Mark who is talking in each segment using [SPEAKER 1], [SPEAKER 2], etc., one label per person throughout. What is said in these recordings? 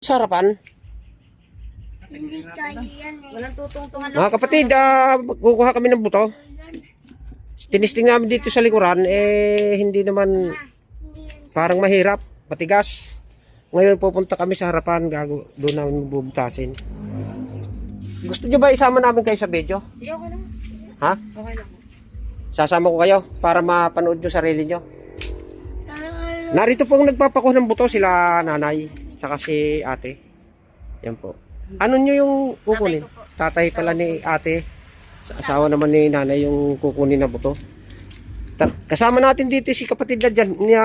[SPEAKER 1] Sa harapan.
[SPEAKER 2] Hindi tayo yan eh.
[SPEAKER 3] Walang tutungtungan
[SPEAKER 1] Mga kapatid, ah, kukuha kami ng buto. Tinisting namin dito sa likuran, eh, hindi naman parang mahirap, matigas. Ngayon pupunta kami sa harapan, gago, doon namin bubutasin. Gusto nyo ba isama namin kayo sa video?
[SPEAKER 3] Hindi, okay lang.
[SPEAKER 1] Ha?
[SPEAKER 3] Okay lang.
[SPEAKER 1] Sasama ko kayo para mapanood nyo sarili nyo. Narito pong nagpapakuha ng buto sila nanay, saka si ate. Yan po. Ano nyo yung kukunin?
[SPEAKER 3] Tatay ko po.
[SPEAKER 1] Tatay pala ni ate. Sa asawa naman ni nanay yung kukunin na buto. Ta- kasama natin dito si kapatid na dyan, niya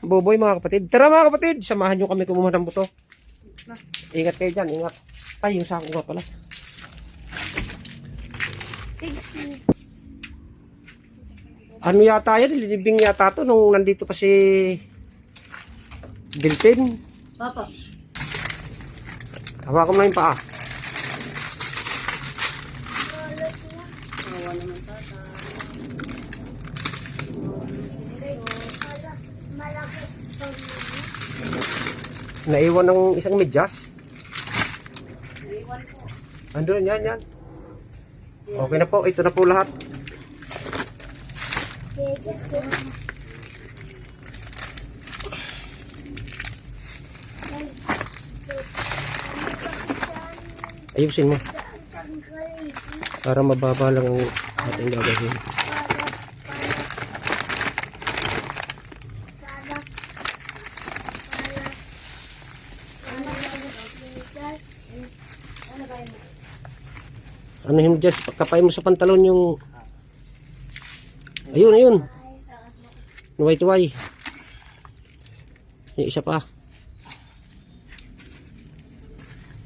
[SPEAKER 1] Boboy mga kapatid. Tara mga kapatid, samahan nyo kami kumuha ng buto. Ingat kayo dyan, ingat. Ay, yung sako nga pala.
[SPEAKER 2] Pigs
[SPEAKER 1] Ano yata yan? Lilibing yata to nung nandito pa si Dilpin.
[SPEAKER 3] Papa.
[SPEAKER 1] Hawakan mo na yung paa.
[SPEAKER 3] Naman tata.
[SPEAKER 1] Naiwan ng isang medyas.
[SPEAKER 3] Po.
[SPEAKER 1] Andun, yan, yan. Okay na po, ito na po lahat.
[SPEAKER 2] Vegas
[SPEAKER 1] Ayusin mo para mababa lang ang ating gagawin. Ano yung medyas? Kapay mo sa pantalon yung... Ayun, ayun. Nuway-tuway. Yung isa pa.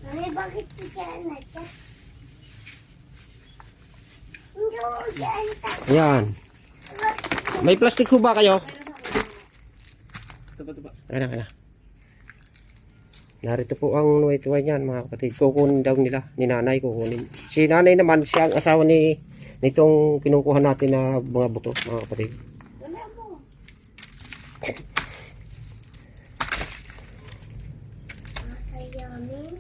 [SPEAKER 2] Mami, bakit di ka na siya? Hindi ko dyan ta.
[SPEAKER 1] Ayan. May plastic ho ba kayo? Kaya na. Narito po ang nuway-tuway niyan mga kapatid. Kukunin daw nila. Ni nanay kukunin. Si nanay naman, siya ang asawa ni nitong kinukuha natin na mga buto mga kapatid.
[SPEAKER 2] Wala mo. Makayamin.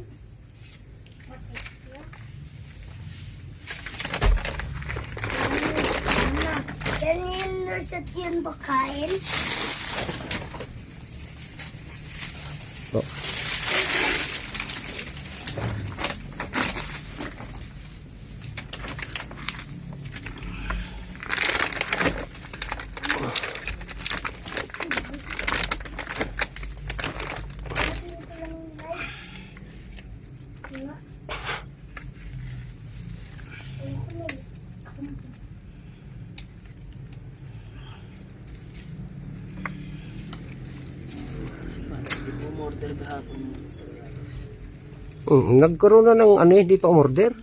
[SPEAKER 2] Yung nasa yun ba kain?
[SPEAKER 1] Oh. Mm, nagkaroon na ng ano, hindi pa umorder.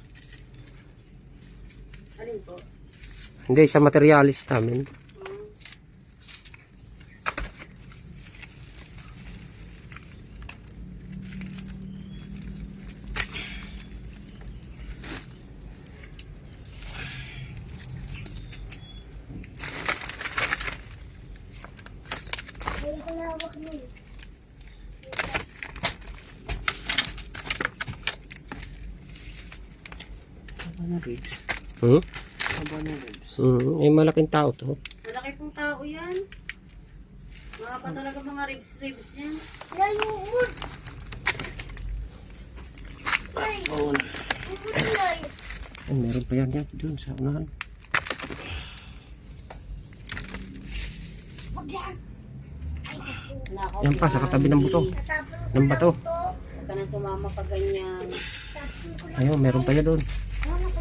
[SPEAKER 3] Alin po?
[SPEAKER 1] Hindi, sa materialis namin.
[SPEAKER 2] Ay, halawak mo yun.
[SPEAKER 1] Hmm? Hmm, eh, malaking tao to.
[SPEAKER 3] Malaki pong tao yan. Mga pa talaga mga ribs-ribs yan.
[SPEAKER 2] Layuod! Ay! Ay!
[SPEAKER 1] Ay, meron pa yan yan doon sa unahan.
[SPEAKER 2] Yan!
[SPEAKER 1] Pa, sa katabi ng buto. Ng bato.
[SPEAKER 3] Huwag ka na sumama pag ganyan.
[SPEAKER 1] Ayun, meron pa yan doon.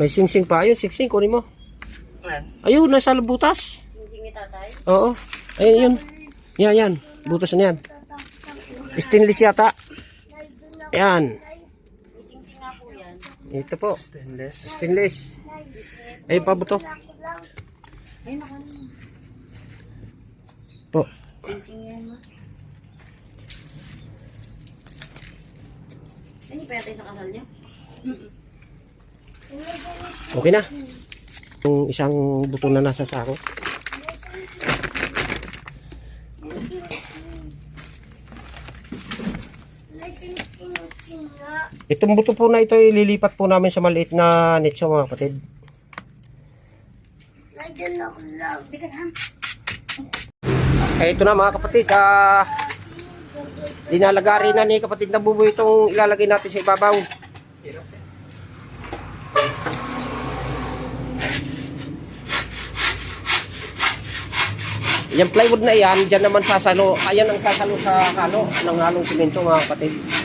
[SPEAKER 1] May sing-sing pa. Ayun, sing-sing, kunin mo. Ayun, nasa butas.
[SPEAKER 3] Singsing ni tatay.
[SPEAKER 1] Oo. Ayun, yun. Yan, yan. Butas na yan. Stainless yata. Yan. Ito po. Stainless. Stainless. Ay pa buto. Po.
[SPEAKER 3] Hindi pa yata sa kasal niya.
[SPEAKER 1] Okay na. Yung isang buto na nasa sako. Itong buto po na ito ililipat po namin sa maliit na nicho mga kapatid. Eh ito na mga kapatid. Ah, dinalagari na ni kapatid na buboy itong ilalagay natin sa ibabaw. Yung plywood na yan, dyan naman sasalo. Ayan ang sasalo sa halo ng halong simento mga kapatid.
[SPEAKER 3] Mga kapatid.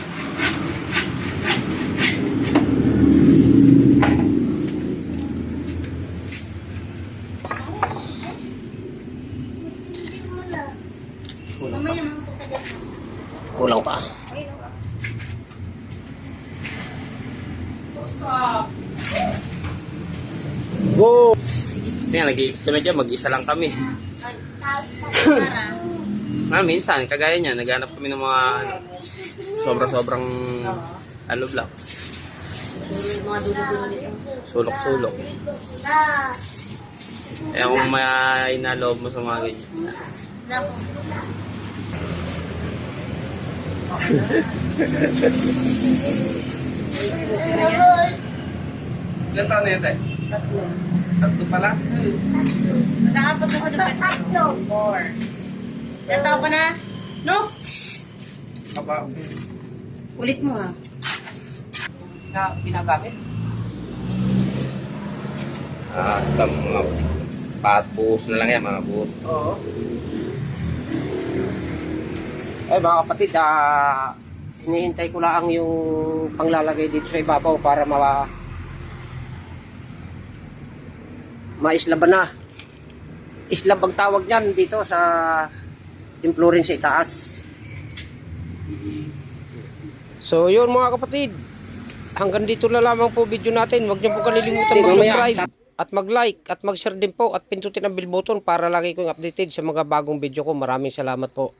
[SPEAKER 1] Kulang pa.
[SPEAKER 3] Ay, no.
[SPEAKER 1] Go!
[SPEAKER 4] Kasi nga, nag-iikot dyan, mag-isa lang kami. Ah, minsan, kagaya niya, naghanap kami ng mga ano, sobra-sobrang ano lang,
[SPEAKER 3] Mga dulo-dulo nito.
[SPEAKER 4] sulok-sulok. Kaya kung may inaloob mo sa mga ganyan. Ilan taon na yun, te?
[SPEAKER 3] Tatlo.
[SPEAKER 4] Tatlo pala?
[SPEAKER 3] Hmm. Nag-aapat ako pets.
[SPEAKER 2] Tatlo.
[SPEAKER 3] Four. Taon ka na? No!
[SPEAKER 4] Aba,
[SPEAKER 3] Ulit mo ha.
[SPEAKER 1] Na pinagamit?
[SPEAKER 4] Ah, ito, mga patbus na lang yan, mga bus.
[SPEAKER 1] Oo. Eh mga kapatid, ah, hinihintay ko lang yung panglalagay dito sa ibabaw para ma maislaban na. Islab ang tawag niyan dito sa flooring sa itaas. So yun mga kapatid, hanggang dito na lamang po video natin. Huwag niyo po kalilimutan mag-subscribe at mag-like at mag-share din po at pindutin ang bell button para lagi kong updated sa mga bagong video ko. Maraming salamat po.